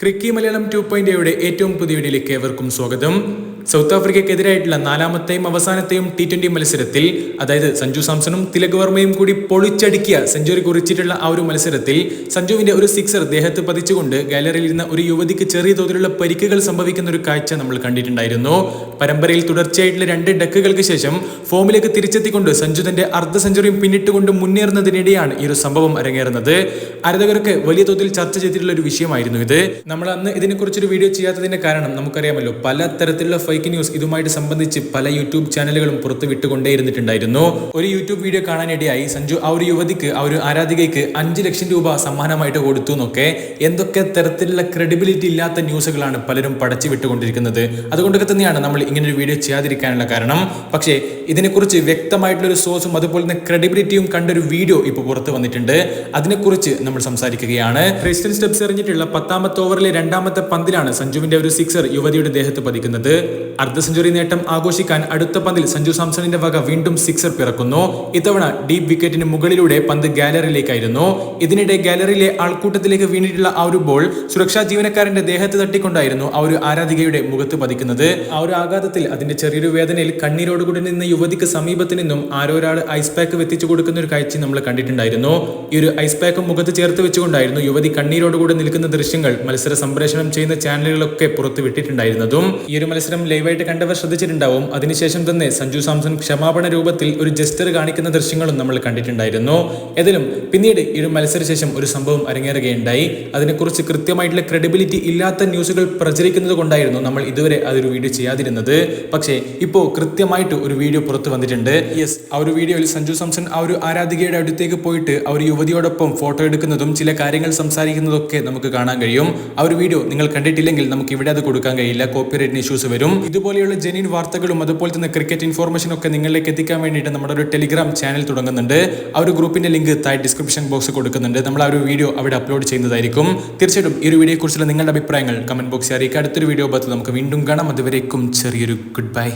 ക്രിക്കി Malayalam two point എയുടെ ഏറ്റവും പുതിയ വീഡിയോയിലേക്ക് ഏവർക്കും സ്വാഗതം. സൗത്ത് ആഫ്രിക്കയ്ക്കെതിരായിട്ടുള്ള നാലാമത്തെയും അവസാനത്തെയും ടി ട്വന്റി മത്സരത്തിൽ അതായത് സഞ്ജു സാംസണും തിലക് വർമ്മയും കൂടി പൊളിച്ചടുക്കിയ സെഞ്ചുറി കുറിച്ചിട്ടുള്ള ആ ഒരു മത്സരത്തിൽ സഞ്ജുവിന്റെ ഒരു സിക്സർ ദേഹത്ത് പതിച്ചുകൊണ്ട് ഗാലറിയിൽ ഇരുന്ന ഒരു യുവതിക്ക് ചെറിയ തോതിലുള്ള പരിക്കുകൾ സംഭവിക്കുന്ന ഒരു കാഴ്ച നമ്മൾ കണ്ടിട്ടുണ്ടായിരുന്നു. പരമ്പരയിൽ തുടർച്ചയായിട്ടുള്ള രണ്ട് ഡക്കുകൾക്ക് ശേഷം ഫോമിലേക്ക് തിരിച്ചെത്തിക്കൊണ്ട് സഞ്ജു തന്റെ അർദ്ധ സെഞ്ചുറിയും പിന്നിട്ടുകൊണ്ട് മുന്നേറുന്നതിനിടെയാണ് ഈ ഒരു സംഭവം അരങ്ങേറുന്നത്. ആരാധകർക്ക് വലിയ തോതിൽ ചർച്ച ചെയ്തിട്ടുള്ള ഒരു വിഷയമായിരുന്നു ഇത്. നമ്മൾ അന്ന് ഇതിനെക്കുറിച്ചൊരു വീഡിയോ ചെയ്യാത്തതിന്റെ കാരണം നമുക്കറിയാമല്ലോ പല തരത്തിലുള്ള ഫേക്ക് ന്യൂസ് ഇതുമായിട്ട് സംബന്ധിച്ച് പല യൂട്യൂബ് ചാനലുകളും പുറത്ത് വിട്ടുകൊണ്ടേയിരുന്നിട്ടുണ്ടായിരുന്നു ഒരു യൂട്യൂബ് വീഡിയോ കാണാനിടയായി സഞ്ജു ആ ഒരു യുവതിക്ക് ആ ഒരു ആരാധികയ്ക്ക് അഞ്ച് ലക്ഷം രൂപ സമ്മാനമായിട്ട് കൊടുത്തു എന്നൊക്കെ. എന്തൊക്കെ തരത്തിലുള്ള ക്രെഡിബിലിറ്റി ഇല്ലാത്ത ന്യൂസുകളാണ് പലരും പടച്ചു വിട്ടുകൊണ്ടിരിക്കുന്നത്. അതുകൊണ്ടൊക്കെ തന്നെയാണ് നമ്മൾ ഇങ്ങനെ ഒരു വീഡിയോ ചെയ്യാതിരിക്കാനുള്ള കാരണം. പക്ഷേ ഇതിനെക്കുറിച്ച് വ്യക്തമായിട്ടുള്ള ഒരു സോഴ്സും അതുപോലെ തന്നെ ക്രെഡിബിലിറ്റിയും കണ്ടൊരു വീഡിയോ ഇപ്പോൾ പുറത്ത് വന്നിട്ടുണ്ട്. അതിനെക്കുറിച്ച് നമ്മൾ സംസാരിക്കുകയാണ്. ക്രിസ്ത്യൻ സ്റ്റെപ്സ് എറിഞ്ഞിട്ടുള്ള പത്താമത്തെ ഓവറിലെ രണ്ടാമത്തെ പന്തിലാണ് സഞ്ജുവിന്റെ ഒരു സിക്സർ യുവതിയുടെ ദേഹത്ത് പതിക്കുന്നത്. അർദ്ധ സെഞ്ചുറി നേട്ടം ആഘോഷിക്കാൻ അടുത്ത പന്തിൽ സഞ്ജു സാംസണിന്റെ വക വീണ്ടും സിക്സർ പിറക്കുന്നു. ഇത്തവണ ഡീപ് വിക്കറ്റിന് മുകളിലൂടെ പന്ത് ഗാലറിയിലേക്കായിരുന്നു ഇതിനിടെ ഗാലറിയിലെ ആൾക്കൂട്ടത്തിലേക്ക് വീണിട്ടുള്ള ആ ഒരു ബോൾ സുരക്ഷാ ജീവനക്കാരന്റെ ദേഹത്ത് തട്ടിക്കൊണ്ടായിരുന്നു ആ ഒരു ആരാധികയുടെ മുഖത്ത് പതിക്കുന്നത്. ആ ഒരു ആഘാതത്തിൽ അതിന്റെ ചെറിയൊരു വേദനയിൽ കണ്ണീരോടുകൂടി നിന്ന യുവതിക്ക് സമീപത്ത് നിന്നും ആരോ ഒരാൾ ഐസ് പാക്ക് വെത്തിച്ചു കൊടുക്കുന്ന ഒരു കാഴ്ച നമ്മൾ കണ്ടിട്ടുണ്ടായിരുന്നു. ഈ ഒരു ഐസ് പാക്ക് മുഖത്ത് ചേർത്ത് വെച്ചുകൊണ്ടായിരുന്നു യുവതി കണ്ണീരോടുകൂടി നിൽക്കുന്ന ദൃശ്യങ്ങൾ മത്സര സംപ്രേഷണം ചെയ്യുന്ന ചാനലുകളൊക്കെ പുറത്ത് വിട്ടിട്ടുണ്ടായിരുന്നതും. ഈ ഒരു മത്സരം ലൈവായിട്ട് കണ്ടവർ ശ്രദ്ധിച്ചിട്ടുണ്ടാവും. അതിനുശേഷം തന്നെ സഞ്ജു സാംസൺ ക്ഷമാപണ രൂപത്തിൽ ഒരു ജസ്റ്റർ കാണിക്കുന്ന ദൃശ്യങ്ങളും നമ്മൾ കണ്ടിട്ടുണ്ടായിരുന്നു. ഏതിലും പിന്നീട് ഈ ഒരു മത്സരശേഷം ഒരു സംഭവം അരങ്ങേറുകയുണ്ടായി. അതിനെക്കുറിച്ച് കൃത്യമായിട്ടുള്ള ക്രെഡിബിലിറ്റി ഇല്ലാത്ത ന്യൂസുകൾ പ്രചരിക്കുന്നത് കൊണ്ടായിരുന്നു നമ്മൾ ഇതുവരെ അതൊരു വീഡിയോ ചെയ്യാതിരുന്നത്. പക്ഷേ ഇപ്പോൾ കൃത്യമായിട്ട് ഒരു വീഡിയോ പുറത്ത് വന്നിട്ടുണ്ട്. യെസ് ആ ഒരു വീഡിയോയിൽ സഞ്ജു സാംസൺ ആ ഒരു ആരാധികയുടെ അടുത്തേക്ക് പോയിട്ട് ആ ഒരു യുവതിയോടൊപ്പം ഫോട്ടോ എടുക്കുന്നതും ചില കാര്യങ്ങൾ സംസാരിക്കുന്നതൊക്കെ നമുക്ക് കാണാൻ കഴിയും. ആ ഒരു വീഡിയോ നിങ്ങൾ കണ്ടിട്ടില്ലെങ്കിൽ നമുക്ക് ഇവിടെ അത് കൊടുക്കാൻ കഴിയില്ല. കോപ്പിറൈറ്റിന് ഇഷ്യൂസ് വരും. ഇതുപോലെയുള്ള ജെനിൻ വാർത്തകളും അതുപോലെ തന്നെ ക്രിക്കറ്റ് ഇൻഫോർമേഷൻ ഒക്കെ നിങ്ങളിലേക്ക് എത്തിക്കാൻ വേണ്ടിയിട്ട് നമ്മുടെ ഒരു ടെലിഗ്രാം ചാനൽ തുടങ്ങുന്നുണ്ട്. ആ ഒരു ഗ്രൂപ്പിന്റെ ലിങ്ക് താഴെ ഡിസ്ക്രിപ്ഷൻ ബോക്സ് കൊടുക്കുന്നുണ്ട്. നമ്മൾ ആ ഒരു വീഡിയോ അവിടെ അപ്ലോഡ് ചെയ്യുന്നതായിരിക്കും. തീർച്ചയായിട്ടും ഈ ഒരു വീഡിയോയെക്കുറിച്ചുള്ള നിങ്ങളുടെ അഭിപ്രായങ്ങൾ കമന്റ് ബോക്സിൽ അറിയിക്കുക. അടുത്തൊരു വീഡിയോ ഭാഗത്ത് നമുക്ക് വീണ്ടും കാണാം. അതുവരേക്കും you to goodbye.